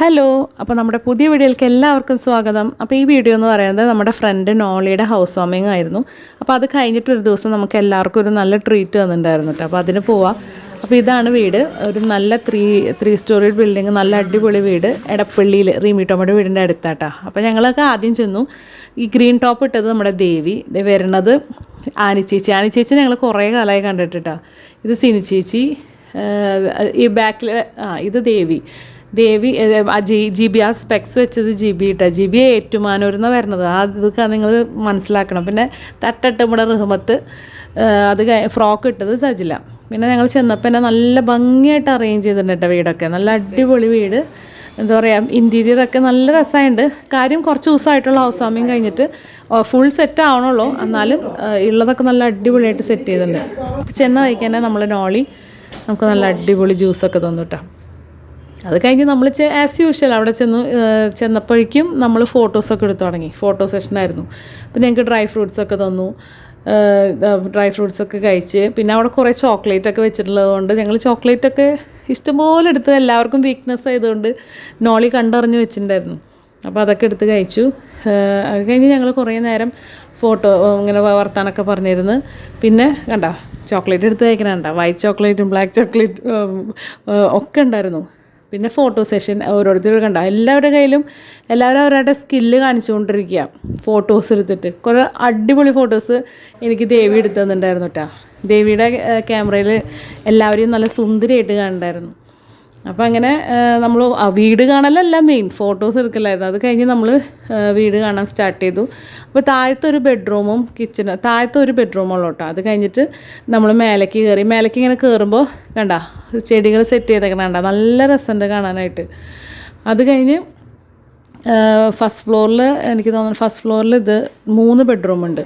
Hello അപ്പോൾ നമ്മുടെ പുതിയ വീഡിയോയിലേക്ക് എല്ലാവർക്കും സ്വാഗതം. അപ്പോൾ ഈ വീഡിയോ എന്ന് പറയുന്നത് നമ്മുടെ ഫ്രണ്ട് നോളിയുടെ ഹൗസ് വാമിങ് ആയിരുന്നു. അപ്പോൾ അത് കഴിഞ്ഞിട്ട് ഒരു ദിവസം നമുക്ക് എല്ലാവർക്കും ഒരു നല്ല ട്രീറ്റ് വന്നിട്ടുണ്ടായിരുന്നു കേട്ടോ അപ്പോൾ അതിന് പോവാം. അപ്പോൾ ഇതാണ് വീട്. ഒരു നല്ല ത്രീ ത്രീ സ്റ്റോറി ബിൽഡിങ് നല്ല അടിപൊളി വീട്. എടപ്പള്ളിയിൽ റീമി ടോമയുടെ വീടിന്റെ അടുത്താട്ടാ. അപ്പോൾ ഞങ്ങളൊക്കെ ആദ്യം ചെന്നു. ഈ ഗ്രീൻ ടോപ്പ് ഇട്ടത് നമ്മുടെ ദേവി. ദേ വരുന്നത് ആനി ചേച്ചി. ആനി ചേച്ചി ഞങ്ങൾ കുറേ കാലമായി കണ്ടിട്ടാ ഇത് സിനി ചേച്ചി. ഈ ബാക്കിൽ ആ ഇത് Devi. Devi G G B ആ സ്പെക്സ് വെച്ചത് ജി ബി ഇട്ടാ ജി ബി ഏറ്റുമാനൂരിൽ നിന്ന് വരുന്നത്. ആ ഇതൊക്കെ നിങ്ങൾ മനസ്സിലാക്കണം. പിന്നെ തട്ടട്ട് നമ്മുടെ റഹ്മത്ത് അത് ഫ്രോക്ക് ഇട്ടത് സജില. പിന്നെ ഞങ്ങൾ ചെന്നപ്പോൾ തന്നെ നല്ല ഭംഗിയായിട്ട് അറേഞ്ച് ചെയ്തിട്ടുണ്ട് കേട്ടോ വീടൊക്കെ. നല്ല അടിപൊളി വീട്. എന്താ പറയുക ഇന്റീരിയറൊക്കെ നല്ല രസമുണ്ട് കാര്യം കുറച്ച് ദിവസമായിട്ടുള്ള ഹൗസ് വാമിങ് കഴിഞ്ഞിട്ട് ഫുൾ സെറ്റ് ആവണുള്ളൂ. എന്നാലും ഉള്ളതൊക്കെ നല്ല അടിപൊളിയായിട്ട് സെറ്റ് ചെയ്തിട്ടുണ്ട്. ചെന്ന വഴിക്ക് നമ്മൾ നോളി നമുക്ക് നല്ല അടിപൊളി ജ്യൂസൊക്കെ തന്നു കേട്ടോ അത് കഴിഞ്ഞ് നമ്മൾ ആസ് യൂഷ്വൽ അവിടെ ചെന്ന് ചെന്നപ്പോഴേക്കും നമ്മൾ ഫോട്ടോസൊക്കെ എടുത്തു തുടങ്ങി. ഫോട്ടോ സെഷനായിരുന്നു പിന്നെ ഞങ്ങൾക്ക് ഡ്രൈ ഫ്രൂട്ട്സൊക്കെ തന്നു. ഡ്രൈ ഫ്രൂട്ട്സൊക്കെ കഴിച്ച്. പിന്നെ അവിടെ കുറേ ചോക്ലേറ്റ് ഒക്കെ വെച്ചിട്ടുള്ളത് കൊണ്ട് ഞങ്ങൾ ചോക്ലേറ്റൊക്കെ ഇഷ്ടംപോലെ എടുത്ത് എല്ലാവർക്കും വീക്ക്നെസ് ആയതുകൊണ്ട് നോളി കണ്ടറിഞ്ഞ് വെച്ചിട്ടുണ്ടായിരുന്നു. അപ്പോൾ അതൊക്കെ എടുത്ത് കഴിച്ചു. അത് കഴിഞ്ഞ് ഞങ്ങൾ കുറേ നേരം ഫോട്ടോ ഇങ്ങനെ വർത്താനൊക്കെ പറഞ്ഞിരുന്ന്. പിന്നെ കണ്ട ചോക്ലേറ്റ് എടുത്ത് കഴിക്കണ കണ്ട. വൈറ്റ് ചോക്ലേറ്റും ബ്ലാക്ക് ചോക്ലേറ്റ് ഒക്കെ ഉണ്ടായിരുന്നു. പിന്നെ ഫോട്ടോ സെഷൻ ഓരോരുത്തരും കണ്ട. എല്ലാവരുടെ കയ്യിലും എല്ലാവരും അവരുടെ സ്കില്ല് കാണിച്ചുകൊണ്ടിരിക്കുക ഫോട്ടോസ് എടുത്തിട്ട്. കുറേ അടിപൊളി ഫോട്ടോസ് എനിക്ക് ദേവി എടുത്തു തന്നിട്ടുണ്ടായിരുന്നു കേട്ടോ ദേവിയുടെ ക്യാമറയിൽ എല്ലാവരെയും നല്ല സുന്ദരിയായിട്ട് കാണണ്ടായിരുന്നു അപ്പോൾ അങ്ങനെ നമ്മൾ വീട് കാണലല്ല മെയിൻ ഫോട്ടോസ് എടുക്കലായിരുന്നു. അത് കഴിഞ്ഞ് നമ്മൾ വീട് കാണാൻ സ്റ്റാർട്ട് ചെയ്തു. അപ്പോൾ താഴത്തെ ഒരു ബെഡ്റൂമും കിച്ചണും താഴത്തെ ഒരു ബെഡ്റൂമുള്ളൂ കേട്ടോ അത് കഴിഞ്ഞിട്ട് നമ്മൾ മേലേക്ക് കയറി മേലേക്ക് ഇങ്ങനെ കയറുമ്പോൾ കണ്ട ചെടികൾ സെറ്റ് ചെയ്തേക്കണ കണ്ട നല്ല രസമുണ്ട് കാണാനായിട്ട്. അത് കഴിഞ്ഞ് ഫസ്റ്റ് ഫ്ലോറിൽ എനിക്ക് തോന്നുന്നു ഫസ്റ്റ് ഫ്ലോറിൽ ഇത് മൂന്ന് ബെഡ്റൂം ഉണ്ട്.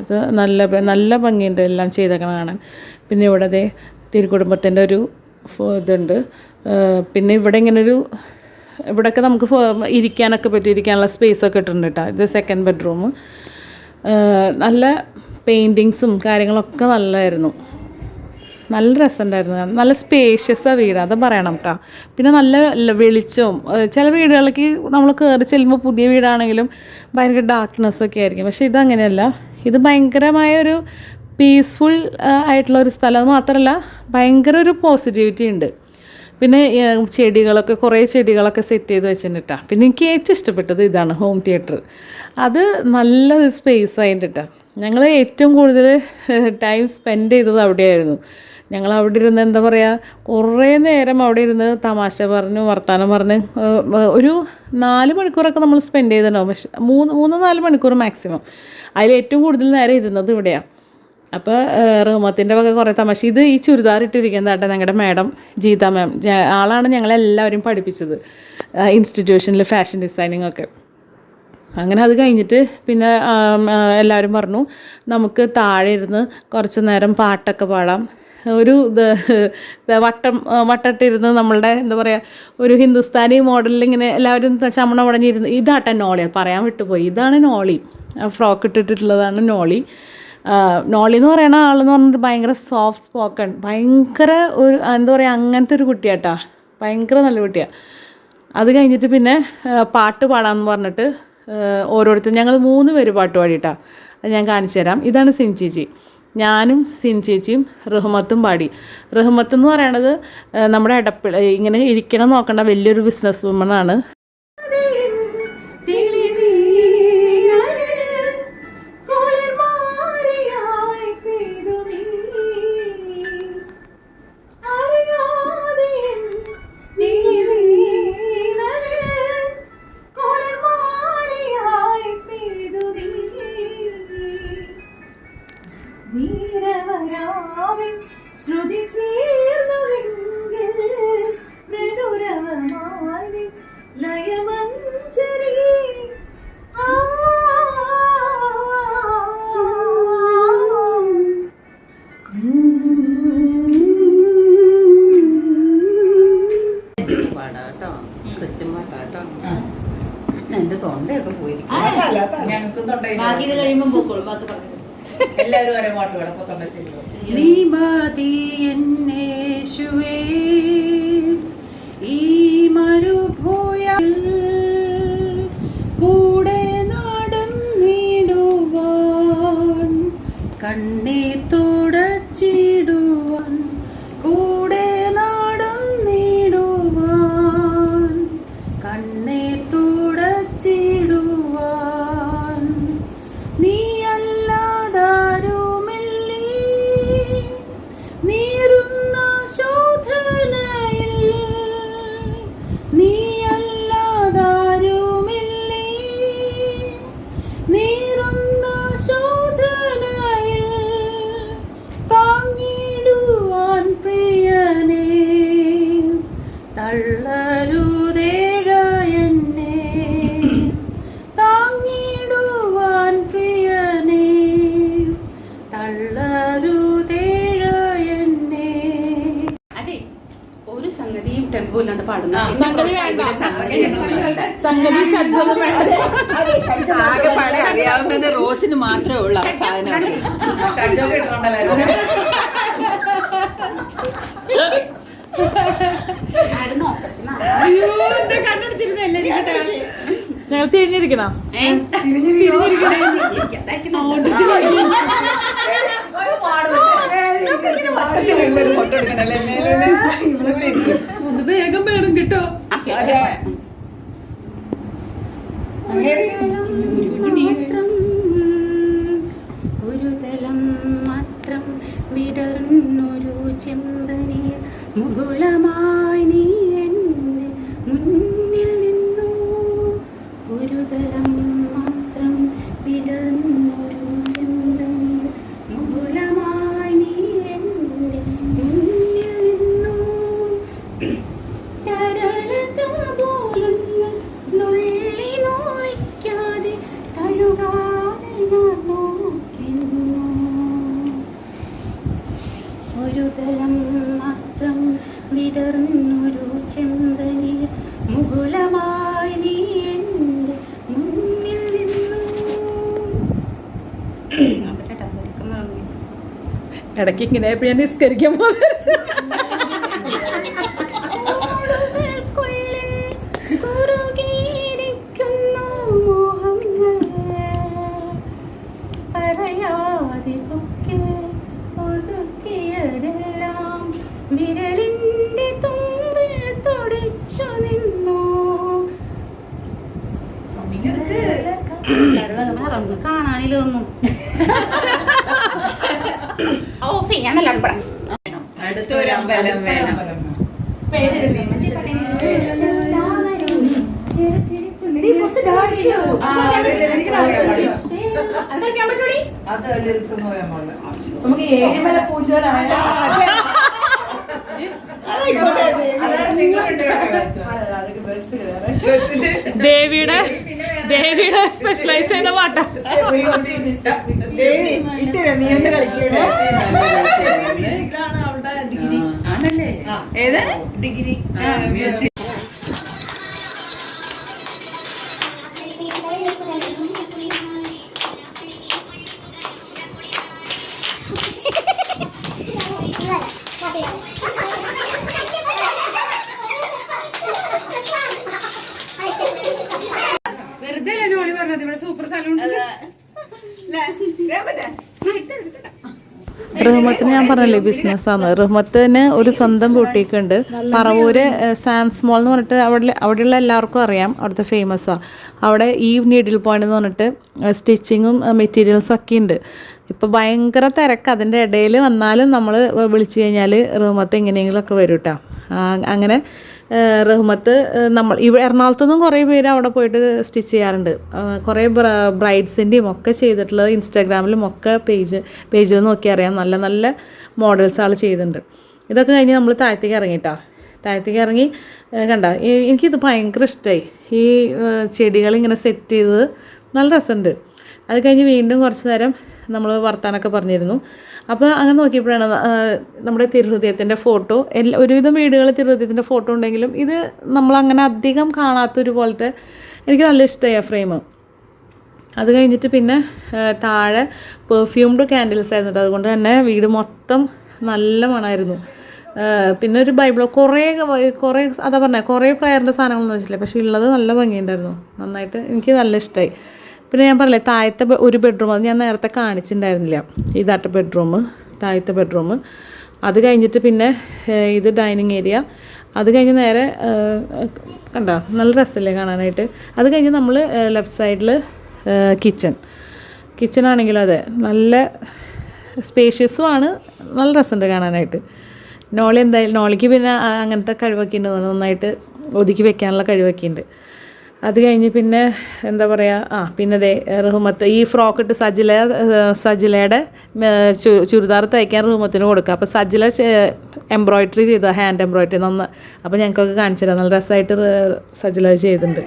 ഇത് നല്ല നല്ല ഭംഗിയുണ്ട് എല്ലാം ചെയ്തേക്കണ കാണാൻ. പിന്നെ ഇവിടെ ദേ തിരുക്കുടുംബത്തിന്റെ ഒരു ഇതുണ്ട്. പിന്നെ ഇവിടെ ഇങ്ങനെ ഒരു ഇവിടെയൊക്കെ നമുക്ക് ഇരിക്കാനൊക്കെ പറ്റും ഇരിക്കാനുള്ള സ്പേസൊക്കെ ഇട്ടിട്ടുണ്ട് കേട്ടോ ഇത് സെക്കൻഡ് ബെഡ്റൂം നല്ല പെയിന്റിങ്സും കാര്യങ്ങളൊക്കെ നല്ലതായിരുന്നു നല്ല രസമുണ്ടായിരുന്നു. നല്ല സ്പേഷ്യസാണ് വീട് അത് പറയണം കേട്ടോ പിന്നെ നല്ല വെളിച്ചവും. ചില വീടുകളിലേക്ക് നമ്മൾ കയറി ചെല്ലുമ്പോൾ പുതിയ വീടാണെങ്കിലും ഭയങ്കര ഡാർക്ക്നെസ് ഒക്കെ ആയിരിക്കും. പക്ഷേ ഇതങ്ങനെയല്ല. ഇത് ഭയങ്കരമായ ഒരു പീസ്ഫുൾ ആയിട്ടുള്ള ഒരു സ്ഥലം. മാത്രമല്ല ഭയങ്കര ഒരു പോസിറ്റിവിറ്റി ഉണ്ട്. പിന്നെ ചെടികളൊക്കെ കുറേ ചെടികളൊക്കെ സെറ്റ് ചെയ്ത് വെച്ചിട്ടാ പിന്നെ എനിക്ക് ഏറ്റവും ഇഷ്ടപ്പെട്ടത് ഇതാണ് ഹോം തിയേറ്റർ അത് നല്ല സ്പേസ് ആയിട്ടാ ഞങ്ങൾ ഏറ്റവും കൂടുതൽ ടൈം സ്പെൻഡ് ചെയ്തത് അവിടെയായിരുന്നു. ഞങ്ങൾ അവിടെ ഇരുന്ന് എന്താ പറയുക കുറേ നേരം അവിടെ ഇരുന്ന് തമാശ പറഞ്ഞു വർത്തമാനം പറഞ്ഞ് ഒരു നാല് മണിക്കൂറൊക്കെ നമ്മൾ സ്പെൻഡ് ചെയ്തിട്ടുണ്ടാവും. പക്ഷെ മൂന്ന് മൂന്ന് നാല് മണിക്കൂർ മാക്സിമം അതിൽ ഏറ്റവും കൂടുതൽ നേരം ഇരുന്നത് ഇവിടെയാണ് അപ്പോൾ റൂമത്തിന്റെ വക കുറേ തമാശ. ഇത് ഈ ചുരിദാർ ഇട്ടിരിക്കുന്നത് കേട്ടോ ഞങ്ങളുടെ മാഡം ജീത മാം. ആളാണ് ഞങ്ങളെല്ലാവരും പഠിപ്പിച്ചത്. ഇൻസ്റ്റിറ്റ്യൂഷനിൽ ഫാഷൻ ഡിസൈനിങ് ഒക്കെ. അങ്ങനെ അത് കഴിഞ്ഞിട്ട് പിന്നെ എല്ലാവരും പറഞ്ഞു നമുക്ക് താഴെ ഇരുന്ന് കുറച്ച് നേരം പാട്ടൊക്കെ പാടാം. ഒരു വട്ടം വട്ടട്ടിരുന്ന് നമ്മളുടെ എന്താ പറയുക ഒരു ഹിന്ദുസ്ഥാനി മോഡലിൽ ഇങ്ങനെ എല്ലാവരും ചമണ പടഞ്ഞിരുന്ന് ഇതാട്ടെ നോളി പറയാൻ വിട്ടുപോയി. ഇതാണ് നോളി. ഫ്രോക്ക് ഇട്ടിട്ടുള്ളതാണ് നോളി. നോളി എന്ന് പറയുന്ന ആളെന്ന് പറഞ്ഞിട്ട് ഭയങ്കര സോഫ്റ്റ് സ്പോക്കൺ ഭയങ്കര ഒരു എന്താ പറയുക അങ്ങനത്തെ ഒരു കുട്ടിയാട്ടാ. ഭയങ്കര നല്ല കുട്ടിയാണ് അത് കഴിഞ്ഞിട്ട് പിന്നെ പാട്ട് പാടാമെന്ന് പറഞ്ഞിട്ട് ഓരോരുത്തർ ഞങ്ങൾ മൂന്ന് പേര് പാട്ട് പാടിയിട്ടാണ് അത് ഞാൻ കാണിച്ചു തരാം. ഇതാണ് സിൻ ചേച്ചി. ഞാനും സിൻ ചേച്ചിയും റഹ്മത്തും പാടി. റഹ്മത്ത് എന്ന് പറയണത് നമ്മുടെ ഇടപ്പിള ഇങ്ങനെ ഇരിക്കണം നോക്കേണ്ട വലിയൊരു ബിസിനസ് വുമണാണ് ബാക്കി ഇത് കഴിയുമ്പോൾ എല്ലാവരും നീ എന്നേശുവേ ഈ മരുഭൂയ കൂടെ നാടം നീടുവാൻ കണ്ണെ സംഗതി ഷഡ്ജൊന്നും വേണ്ട ആകെ പാടെ അറിയാവുന്നത് റോസിന് മാത്രമേ ഉള്ളൂ ആ സാധനം. ഞങ്ങൾ തിരിഞ്ഞിരിക്കണം വേഗം വേണം കേട്ടോ. ഒരു ഇടയ്ക്ക് ഇങ്ങനെ ഞാൻ നിസ്കരിക്കാൻ പോകുന്നത് ഒന്നും വിരലിന്റെ തുമ്പിൽ തൊടിച്ചു നിന്നു. ചെയ്യാന്നല്ല ഇവിടെ അടുത്തൊരു അമ്പലം വേണം. നമുക്ക് ഏഴിമല പൂഞ്ചോലാണ് അതാണ് നിങ്ങൾ ഇട്ട് അതൊക്കെ ബസ്സിൽ വേറെ ദേവിയുടെ ദേവിയുടെ സ്പെഷ്യലൈസ് ചെയ്ത പാട്ടാ. നീ ഒന്ന് കളിക്കൂടെ മ്യൂസിക്കിലാണ് അവളുടെ ഡിഗ്രി. ആണല്ലേ ഏതാണ് ഡിഗ്രി റഹ്മത്തിന് ഞാൻ പറഞ്ഞല്ലേ ബിസിനസ്സാണ് റഹ്മത്തിന് ഒരു സ്വന്തം ബൂട്ടീക്ക് ഉണ്ട്. പറവൂര് സാംസ് മോൾ എന്ന് പറഞ്ഞിട്ട് അവിടെ അവിടെയുള്ള എല്ലാവർക്കും അറിയാം. അവിടുത്തെ ഫേമസാണ് അവിടെ ഈ നീഡിൽ പോയിന്റ് എന്ന് പറഞ്ഞിട്ട് സ്റ്റിച്ചിങ്ങും മെറ്റീരിയൽസും ഒക്കെ ഉണ്ട്. ഇപ്പോൾ ഭയങ്കര തിരക്ക്. അതിന്റെ ഇടയിൽ വന്നാലും നമ്മൾ വിളിച്ചു കഴിഞ്ഞാൽ റഹ്മത്ത് എങ്ങനെയെങ്കിലുമൊക്കെ വരും കേട്ടോ അങ്ങനെ റഹ്മത്ത് നമ്മൾ ഇവ എറണാകുളത്തുനിന്നും കുറേ പേര് അവിടെ പോയിട്ട് സ്റ്റിച്ച് ചെയ്യാറുണ്ട്. കുറേ ബ്രൈഡ്സിന്റെയും ഒക്കെ ചെയ്തിട്ടുള്ളത് ഇൻസ്റ്റാഗ്രാമിലും ഒക്കെ പേജ് പേജിൽ നോക്കി അറിയാം. നല്ല നല്ല മോഡൽസ് ആൾ ചെയ്തിട്ടുണ്ട്. ഇതൊക്കെ കഴിഞ്ഞ് നമ്മൾ താഴത്തേക്ക് ഇറങ്ങിയിട്ടാ താഴത്തേക്ക് ഇറങ്ങി കണ്ട എനിക്കിത് ഭയങ്കര ഇഷ്ടമായി ഈ ചെടികൾ ഇങ്ങനെ സെറ്റ് ചെയ്തത് നല്ല രസമുണ്ട്. അത് കഴിഞ്ഞ് വീണ്ടും കുറച്ച് നേരം നമ്മൾ വർത്താനൊക്കെ പറഞ്ഞിരുന്നു. അപ്പോൾ അങ്ങനെ നോക്കിയപ്പോഴാണ് നമ്മുടെ തിരുഹൃദയത്തിന്റെ ഫോട്ടോ. എല്ലാ ഒരുവിധം വീടുകളിൽ തിരുഹൃദയത്തിന്റെ ഫോട്ടോ ഉണ്ടെങ്കിലും ഇത് നമ്മളങ്ങനെ അധികം കാണാത്തൊരു പോലത്തെ എനിക്ക് നല്ല ഇഷ്ടമായി ഫ്രെയിം. അത് കഴിഞ്ഞിട്ട് പിന്നെ താഴെ പെർഫ്യൂംഡ് ക്യാൻഡിൽസ് ആയിരുന്നു അതുകൊണ്ട് തന്നെ വീട് മൊത്തം നല്ല മണമായിരുന്നു പിന്നെ ഒരു ബൈബിളോ കുറേ കുറേ അതാ പറഞ്ഞത് കുറേ പ്രയറിന്റെ സാധനങ്ങളൊന്നും വെച്ചില്ല പക്ഷേ ഉള്ളത് നല്ല ഭംഗിയുണ്ടായിരുന്നു. നന്നായിട്ട് എനിക്ക് നല്ല ഇഷ്ടമായി പിന്നെ ഞാൻ പറഞ്ഞില്ലേ താഴത്തെ ഒരു ബെഡ്റൂം അത് ഞാൻ നേരത്തെ കാണിച്ചിട്ടുണ്ടായിരുന്നില്ല ഇതാട്ട ബെഡ്റൂം താഴത്തെ ബെഡ്റൂം അത് കഴിഞ്ഞിട്ട് പിന്നെ ഇത് ഡൈനിങ് ഏരിയ അത് കഴിഞ്ഞ് നേരെ കണ്ടോ നല്ല രസമല്ലേ കാണാനായിട്ട്. അത് കഴിഞ്ഞ് നമ്മൾ ലെഫ്റ്റ് സൈഡിൽ കിച്ചൺ കിച്ചൺ ആണെങ്കിലും അതെ നല്ല സ്പേഷ്യസും ആണ് നല്ല രസമുണ്ട് കാണാനായിട്ട്. നോളി എന്തായാലും നോളിക്ക് പിന്നെ അങ്ങനത്തെ കഴിവൊക്കെ ഉണ്ട് നന്നായിട്ട് ഒതുക്കി വെക്കാനുള്ള കഴിവൊക്കെ ഉണ്ട്. അത് കഴിഞ്ഞ് പിന്നെ എന്താ പറയുക ആ പിന്നെ ദേ റഹ്മത്ത് ഈ ഫ്രോക്ക് ഇട്ട് സജില സജിലയുടെ ചുരിദാർ തയ്ക്കാൻ റഹ്മത്തിന് കൊടുക്കുക. അപ്പോൾ സജില എംബ്രോയിഡറി ചെയ്ത ഹാൻഡ് എംബ്രോയിഡറി നന്ന. അപ്പോൾ ഞങ്ങൾക്കൊക്കെ കാണിച്ചു തരാം. നല്ല രസമായിട്ട് സജില ചെയ്തിട്ടുണ്ട്.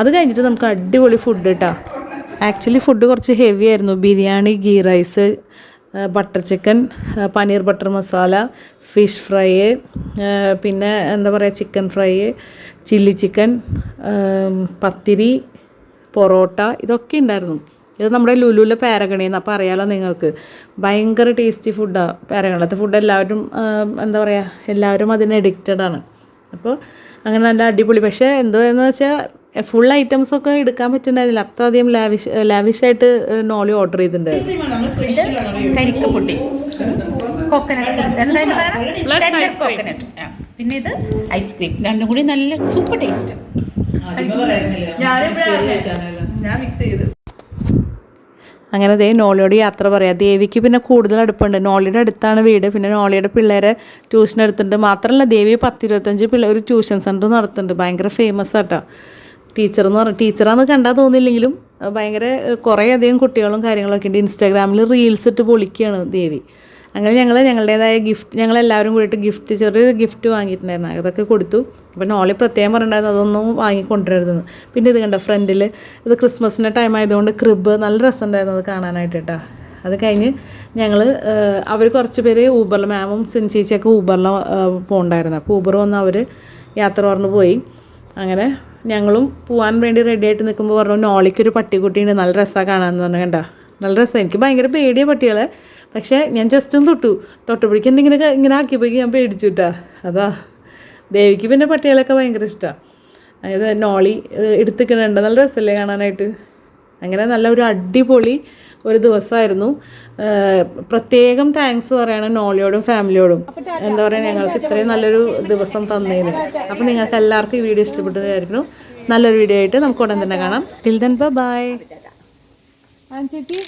അത് കഴിഞ്ഞിട്ട് നമുക്ക് അടിപൊളി ഫുഡ് കേട്ടോ ആക്ച്വലി ഫുഡ് കുറച്ച് ഹെവി ആയിരുന്നു. Biryani ghee rice butter chicken paneer butter masala fish fry പിന്നെ എന്താ പറയുക ചിക്കൻ ഫ്രൈ ചില്ലി ചിക്കൻ പത്തിരി പൊറോട്ട ഇതൊക്കെ ഉണ്ടായിരുന്നു. ഇത് നമ്മുടെ ലുലുവിലെ പാരഗണിന്ന്. അപ്പോൾ അറിയാലോ നിങ്ങൾക്ക്. ഭയങ്കര ടേസ്റ്റി ഫുഡാണ് പാരഗണത്തെ ഫുഡ് എല്ലാവരും എന്താ പറയുക എല്ലാവരും അതിന് എഡിക്റ്റഡ് ആണ്. അപ്പോൾ അങ്ങനെ നല്ല അടിപൊളി. പക്ഷേ എന്തോ എന്ന് വെച്ചാൽ ഫുൾ ഐറ്റംസ് ഒക്കെ എടുക്കാൻ പറ്റുന്നുണ്ടായിരുന്നില്ല അത്രയധികം ലാവിഷ് ലാവിഷായിട്ട് നോളി ഓർഡർ ചെയ്തിട്ടുണ്ടായിരുന്നു. കരിക്കപ്പൊട്ടി കോക്കനട്ട് എന്തായാലും കോക്കനട്ട് പിന്നെ ഇത് ഐസ്ക്രീം രണ്ടും കൂടി നല്ല സൂപ്പർ ടേസ്റ്റ് ഞാൻ മിക്സ് ചെയ്തു. അങ്ങനെ ദേ നോളിയോട് യാത്ര പറയാം. ദേവിക്ക് പിന്നെ കൂടുതൽ അടുപ്പുണ്ട്. നോളിയുടെ അടുത്താണ് വീട്. പിന്നെ നോളിയുടെ പിള്ളേരെ ട്യൂഷൻ എടുത്തിട്ടുണ്ട്. മാത്രമല്ല ദേവി പത്തിരുപത്തഞ്ച് പിള്ളേർ ഒരു ട്യൂഷൻ സെന്റർ നടത്തുന്നുണ്ട്. ഭയങ്കര ഫേമസ് ആട്ടോ. ടീച്ചർ എന്ന് പറഞ്ഞ ടീച്ചറാന്ന് കണ്ടാൽ തോന്നില്ലെങ്കിലും ഭയങ്കര കുറേ അധികം കുട്ടികളും കാര്യങ്ങളൊക്കെ ഉണ്ട്. ഇൻസ്റ്റാഗ്രാമിൽ റീൽസ് ഇട്ട് പൊളിക്കുകയാണ് ദേവി. അങ്ങനെ ഞങ്ങൾ ഞങ്ങളുടേതായ ഗിഫ്റ്റ് ഞങ്ങളെല്ലാവരും കൂടിയിട്ട് ഗിഫ്റ്റ് ചെറിയൊരു ഗിഫ്റ്റ് വാങ്ങിയിട്ടുണ്ടായിരുന്നു. അതൊക്കെ കൊടുത്തു. അപ്പോൾ നോളി പ്രത്യേകം പറഞ്ഞിട്ടുണ്ടായിരുന്നു അതൊന്നും വാങ്ങിക്കൊണ്ടിരുന്നു പിന്നെ ഇത് കണ്ട ഫ്രണ്ടിൽ ഇത് ക്രിസ്മസിന്റെ ടൈം ആയതുകൊണ്ട് ക്രിബ് നല്ല രസമുണ്ടായിരുന്നു അത് കാണാനായിട്ട് കേട്ടോ. അത് കഴിഞ്ഞ് ഞങ്ങൾ അവർ കുറച്ച് പേര് ഊബറിൽ മാമും സിൻ ചേച്ചിയൊക്കെ ഊബറിൽ പോകണ്ടായിരുന്നു അപ്പോൾ ഊബർ വന്ന് അവർ യാത്ര പറഞ്ഞു പോയി. അങ്ങനെ ഞങ്ങളും പോകാൻ വേണ്ടി റെഡി ആയിട്ട് നിൽക്കുമ്പോൾ പറഞ്ഞു നോളിക്കൊരു പട്ടിക്കുട്ടിയുണ്ട് നല്ല രസമാണ് കാണാമെന്ന് പറഞ്ഞു കണ്ട. നല്ല രസം. എനിക്ക് ഭയങ്കര പേടിയ പട്ടികളെ. പക്ഷേ ഞാൻ ജസ്റ്റ് ഒന്ന് തൊട്ടു. തൊട്ടപ്പോഴേക്കും എന്തെങ്കിലും ഇങ്ങനെ ആക്കിയപ്പോഴേക്കും ഞാൻ പേടിച്ചു കേട്ടാ അതാ. ദേവിക്ക് പിന്നെ പട്ടികളൊക്കെ ഭയങ്കര ഇഷ്ടമാണ് അതായത് നോളി എടുത്തിക്കണുണ്ട്. നല്ല രസമല്ലേ കാണാനായിട്ട്. അങ്ങനെ നല്ല ഒരു അടിപൊളി ഒരു ദിവസമായിരുന്നു. പ്രത്യേകം താങ്ക്സ് പറയണം നോളിയോടും ഫാമിലിയോടും. എന്താ പറയുക ഞങ്ങൾക്ക് ഇത്രയും നല്ലൊരു ദിവസം തന്നതിന് അപ്പോൾ നിങ്ങൾക്ക് എല്ലാവർക്കും ഈ വീഡിയോ ഇഷ്ടപ്പെട്ടതായിരുന്നു നല്ലൊരു വീഡിയോ ആയിട്ട് നമുക്ക് ഉടൻ തന്നെ കാണാം. ടിൽ ദെൻ ബൈ అని చెప్పి